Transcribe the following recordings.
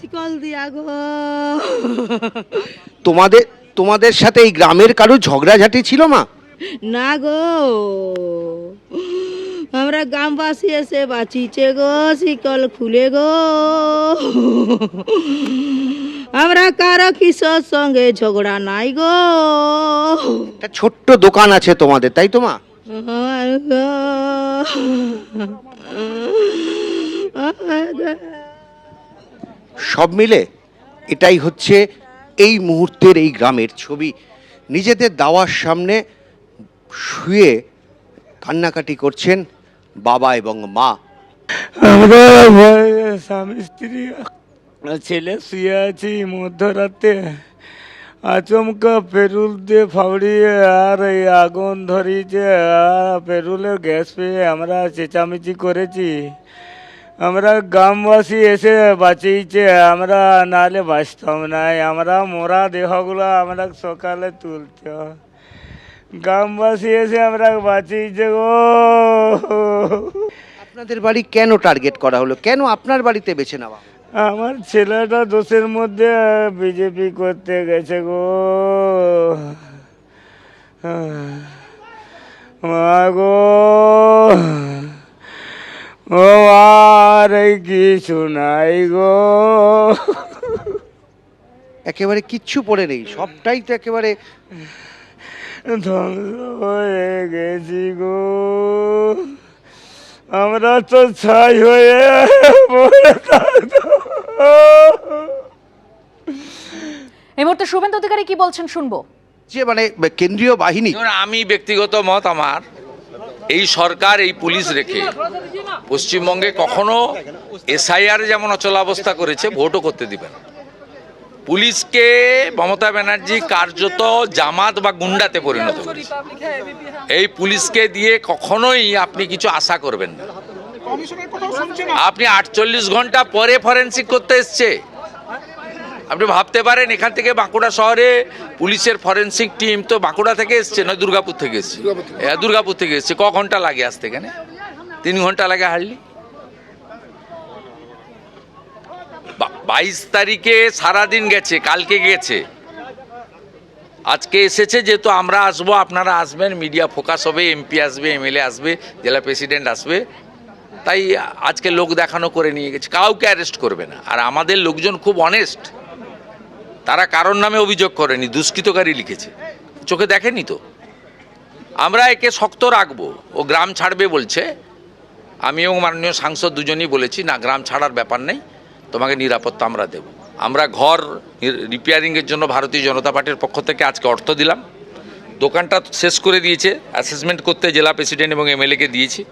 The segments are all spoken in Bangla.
শিকল দিয়া গো। তোমাদের তোমাদের সাথে এই গ্রামের কারও ঝগড়াঝাটি ছিল মা? না গো। আমরা গ্রামবাসী এসে বাঁচিছে গো শিকল খুলে গো। আমরা কারও কিশোর সঙ্গে ঝগড়া নাই গো। একটা ছোট্ট দোকান আছে তোমাদের তাই তো মা? আমার গো। আমার গো। সব মিলে এটাই হচ্ছে এই মুহূর্তের এই গ্রামের ছবি। নিজেদের দাওয়ার সামনে শুয়ে কান্নাকাটি করছেন বাবা এবং মা। আমরা স্বামী, স্ত্রী, ছেলে শুয়ে আছি মধ্যরাতে। আচমকা পেরুল দিয়ে ফাউড়িয়ে আর এই আগুন ধরিয়েছে আর পেরুলের গ্যাস পেয়ে আমরা চেঁচামেচি করেছি। আমরা গ্রামবাসী এসে বাঁচিয়েছে আমরা নাহলে বাঁচতাম নাই আমরা মোরা দেহগুলো আমরা সকালে তুলতে হয়। গ্রামবাসী এসে আমরা বাঁচিয়েছে গো। আপনাদের বাড়ি কেন টার্গেট করা হলো? কেন আপনার বাড়িতে বেছে নেওয়া আমার ছেলেটা দোষের মধ্যে বিজেপি করতে গেছে গো। মা গো। ও আর কিছু নাই গো। একেবারে কিচ্ছু পড়ে নেই সবটাই তো একেবারে ধ্বংস হয়ে গেছি গো। আমরা তো ছাই হয়ে পড়ে থাকব। এই মুহূর্তে শুভেন্দু অধিকারী কি বলছেন শুনব? যে মানে কেন্দ্রীয় বাহিনী আমি ব্যক্তিগত মত আমার। এই সরকার, এই পুলিশ রেখে পশ্চিমবঙ্গে কখনো এসআইআর যেমন অচলাবস্থা করেছে, ভোটও করতে দিবেন পুলিশকে মমতা ব্যানার্জি কার্যত জামাত বা গুন্ডাতে পরিণত করেছে। এই পুলিশকে দিয়ে কখনোই আপনি কিছু আশা করবেন না। আপনি আটচল্লিশ ঘণ্টা পরে ফরেন্সিক করতে এসছে। আপনি ভাবতে পারেন এখান থেকে বাঁকুড়া শহরে পুলিশের ফরেন্সিক টিম তো বাঁকুড়া থেকে এসছে নয় দুর্গাপুর থেকে এসছে? হ্যাঁ, দুর্গাপুর থেকে এসছে। ক ঘণ্টা লাগে আসতে এখানে? তিন ঘণ্টা লাগে হারলি বাইশ তারিখে সারাদিন গেছে কালকে গেছে। আজকে এসেছে যেহেতু আমরা আসব আপনারা আসবেন মিডিয়া ফোকাস হবে এমপি আসবে এমএলএ আসবে জেলা প্রেসিডেন্ট আসবে। তাই আজকে লোক দেখানো করে নিয়ে গেছে। কাউকে অ্যারেস্ট করবে না। আর আমাদের লোকজন খুব অনেস্ট তারা কারোর নামে অভিযোগ করেনি, দুষ্কৃতকারী লিখেছে। চোখে দেখেনি তো? আমরা একে শক্ত রাখব, ও গ্রাম ছাড়বে বলছে। আমি এবং মাননীয় সাংসদ দুজনই বলেছি, না, গ্রাম ছাড়ার ব্যাপার নেই, তোমাকে নিরাপত্তা আমরা দেব। আমরা ঘর রিপেয়ারিংয়ের জন্য ভারতীয় জনতা পার্টির পক্ষ থেকে আজকে অর্থ দিলাম। দোকানটা শেষ করে দিয়েছে অ্যাসেসমেন্ট করতে জেলা প্রেসিডেন্ট এবং এমএলএকে দিয়েছি।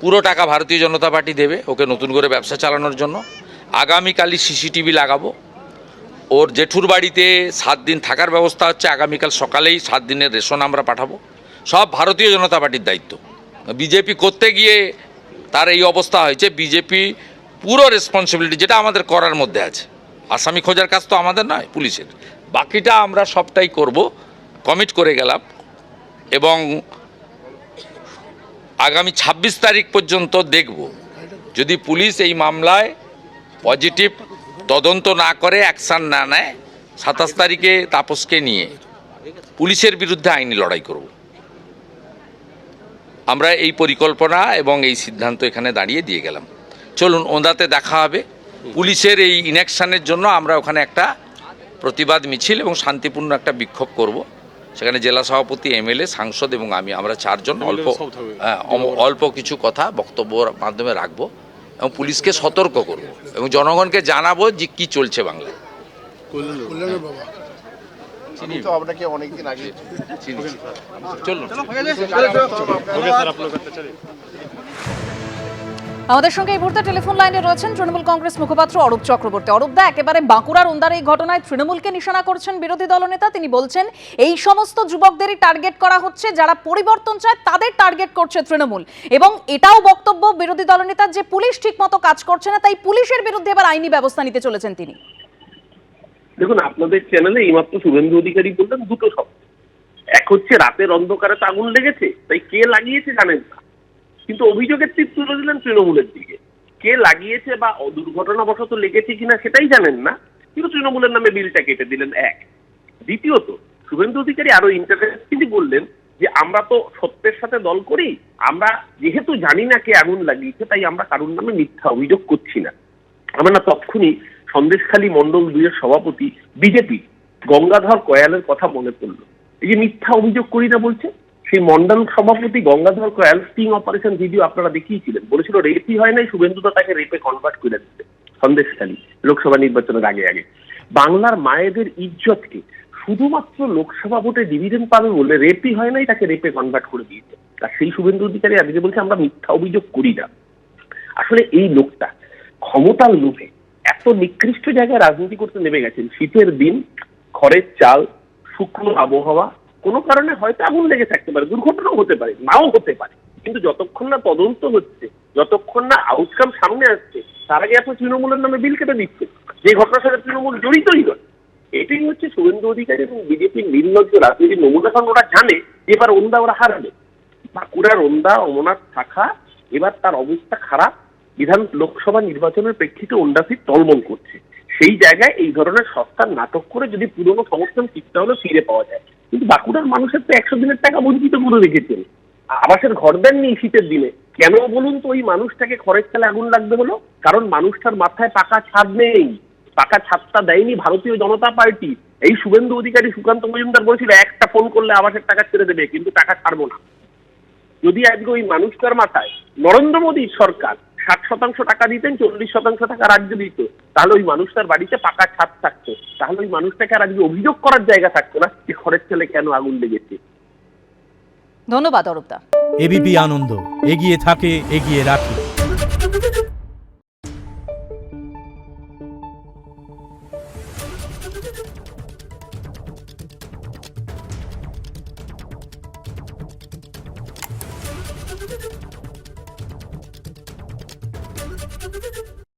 পুরো টাকা ভারতীয় জনতা পার্টি দেবে, ওকে নতুন করে ব্যবসা চালানোর জন্য। আগামীকালই সিসিটিভি লাগাবো। ওর জেঠুর বাড়িতে সাত দিন থাকার ব্যবস্থা হচ্ছে, আগামীকাল সকালেই সাত দিনের রেশন আমরা পাঠাবো। সব ভারতীয় জনতা পার্টির দায়িত্ব। বিজেপি করতে গিয়ে তার এই অবস্থা হয়েছে, বিজেপি পুরো রেসপন্সিবিলিটি যেটা আমাদের করার মধ্যে আছে। আসামি খোঁজার কাজ তো আমাদের নয়, পুলিশের। বাকিটা আমরা সবটাই করব কমিট করে গেলাম এবং আগামী ছাব্বিশ তারিখ পর্যন্ত দেখব। যদি পুলিশ এই মামলায় পজিটিভ তদন্ত না করে অ্যাকশান না নেয় সাতাশ তারিখে তাপসকে নিয়ে পুলিশের বিরুদ্ধে আইনি লড়াই করব। আমরা এই পরিকল্পনা এবং এই সিদ্ধান্ত এখানে দাঁড়িয়ে দিয়ে গেলাম। চলুন ওঁদাতে দেখা হবে। পুলিশের এই ইনেকশনের জন্য আমরা ওখানে একটা প্রতিবাদ মিছিল এবং শান্তিপূর্ণ একটা বিক্ষোভ করব। সেখানে জেলা সভাপতি এমএলএ সাংসদ এবং আমি আমরা চারজন অল্প হ্যাঁ, অল্প কিছু কথা বক্তব্যর মাধ্যমে রাখব। এবং পুলিশকে সতর্ক করব এবং জনগণকে জানাব যে কি চলছে বাংলায়। আপনাকে অনেকদিন আগে চলুন। আমাদের সঙ্গে এই মুহূর্তে টেলিফোন লাইনে রয়েছেন তৃণমূল কংগ্রেস মুখপাত্র অরূপ চক্রবর্তী। অরূপ দা, একেবারে বাঁকুড়ার ওন্দার এই ঘটনায় তৃণমূলকে নিশানা করছেন বিরোধী দলনেতা। তিনি বলছেন, এই সমস্ত যুবকদেরই টার্গেট করা হচ্ছে, যারা পরিবর্তন চায় তাদের টার্গেট করছে তৃণমূল। এবং এটাও বক্তব্য বিরোধী দলনেতার যে পুলিশ ঠিকমতো কাজ করছে না, তাই পুলিশের বিরুদ্ধে এবার আইনি ব্যবস্থা নিতে চলেছেন তিনি। দেখুন, আপনাদের চ্যানেলে এইমাত্র শুভেন্দু অধিকারী বললেন দুটো শব্দ। এক হচ্ছে রাতের অন্ধকারে তো আগুন লেগেছে, তাই কে লাগিয়েছে জানেন না। কিন্তু অভিযোগের তীর তুলে দিলেন তৃণমূলের দিকে। কে লাগিয়েছে বা দুর্ঘটনাবশত লেগেছে কিনা সেটাই জানেন না, কিন্তু তৃণমূলের নামে বিলটা কেটে দিলেন এক। দ্বিতীয়ত, শুভেন্দু অধিকারী আরও ইন্টারেস্টিংলি বললেন যে, আমরা তো সত্যের সাথে দল করি, আমরা যেহেতু জানি না কে আগুন লাগিয়েছে, তাই আমরা কারোর নামে মিথ্যা অভিযোগ করছি না। আমরা না তক্ষুনি সন্দেশখালী মন্ডল দুইয়ের সভাপতি, বিজেপি, গঙ্গাধর কয়ালের কথা মনে পড়ল। এই যে মিথ্যা অভিযোগ করি না বলছে সেই মন্ডল সভাপতি Gangadhar Kayal sting operation video আপনারা দেখিয়েছিলেন। বলেছিল রেপই হয় নাই শুভেন্দুদা তাকে রেপে কনভার্ট করে দিতে। সন্দেশখালী লোকসভা নির্বাচনের আগে আগে। বাংলার মায়েদের ইজ্জতকে শুধুমাত্র লোকসভা ভোটে ডিভিডেন্ড পাবে বলে রেপই হয় নাই, তাকে রেপে কনভার্ট করে দিয়েছে। আর সেই শুভেন্দু অধিকারী আজকে বলছে, আমরা মিথ্যা অভিযোগ করি না। আসলে এই লোকটা ক্ষমতার লোভে এত নিকৃষ্ট জায়গায় রাজনীতি করতে নেমে গেছেন। শীতের দিন, খড়ের চাল, শুকনো আবহাওয়া কোনো কারণে হয়তো আগুন লেগে থাকতে পারে, দুর্ঘটনাও হতে পারে, নাও হতে পারে। কিন্তু যতক্ষণ না তদন্ত হচ্ছে, যতক্ষণ না আউটকাম সামনে আসছে, তার আগে আপনি তৃণমূলের নামে বিল কেটে দিচ্ছে যে ঘটনার সাথে তৃণমূল জড়িতই নয়। এটাই হচ্ছে শুভেন্দু অধিকারী এবং বিজেপির নির্লজ্জ রাজনীতির নমুনা কারণ ওরা জানে যে এবার ওন্দা ওরা হারবে। বাঁকুড়ার ওন্দা অমরনাথ শাখা, এবার তার অবস্থা খারাপ। বিধান লোকসভা নির্বাচনের প্রেক্ষিতে ওন্ডাসি তলমল করছে। সেই জায়গায় এই ধরনের সস্তার নাটক করে যদি পুরনো সমর্থন কিছুটা হলে ফিরে পাওয়া যায়। কিন্তু বাঁকুড়ার মানুষের তো একশো দিনের টাকা বঞ্চিত করে রেখেছেন। আবাসের ঘর দেননি শীতের দিনে। কেন বলুন তো ওই মানুষটাকে খড়ের চালে আগুন লাগবে হলো কারণ মানুষটার মাথায় পাকা ছাদ নেই। পাকা ছাদটা দেয়নি ভারতীয় জনতা পার্টি। এই শুভেন্দু অধিকারী সুকান্ত মজুমদার বলেছিল, একটা ফোন করলে আবাসের টাকা ছেড়ে দেবে, কিন্তু টাকা ছাড়বো না। যদি আজকে ওই মানুষটার মাথায় নরেন্দ্র মোদীর সরকার ষাট শতাংশ টাকা দিতেন, চল্লিশ শতাংশ টাকা রাজ্য দিত, তাহলে ওই মানুষটার বাড়িতে পাকা ছাদ থাকতো। তাহলে ওই মানুষটাকে আর আজকে অভিযোগ করার জায়গা থাকতো না। খড়ের ছেলে কেন আগুন লেগেছে? ধন্যবাদ অরূপদা। এবিপি আনন্দ এগিয়ে থাকে এগিয়ে রাখে।